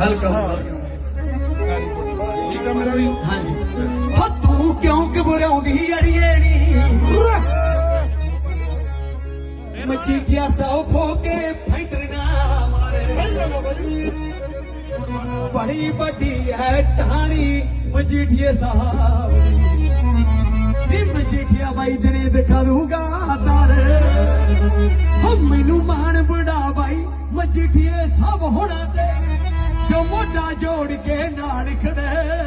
Welcome ਠੀਕ ਆ ਮੇਰਾ ਵੀ? ਹਾਂਜੀ। ਹੋ ਤੂੰ ਕਿਉਂ ਘਬਰਾਉਂਦੀ ਅੜੀਏ ਨੀ? ਮਚੀਠੀਆ ਸੌ ਫੋਕੇ ਫੈਂਟਰ ਨਾ ਮਾਰੇ। ਬੜੀ ਵੱਡੀ ਹੈ ਟਾਣੀ ਮਜੀਠੀਏ ਸਾਹਿਬ ਨੀ ਮਜੀਠੀਆ ਬਾਈ ਦਨੇ ਦਿਖਾ ਦੂੰਗਾ ਦਰ। ਹੋ ਮੈਨੂੰ ਮਾਣ ਬੜਾ ਬਾਈ ਮਜੀਠੀਏ ਸਭ ਹੋਣਾ ਤੇ। ਜੋ ਮੋਢਾ ਜੋੜ ਕੇ ਨਾਲ ਖੜੇ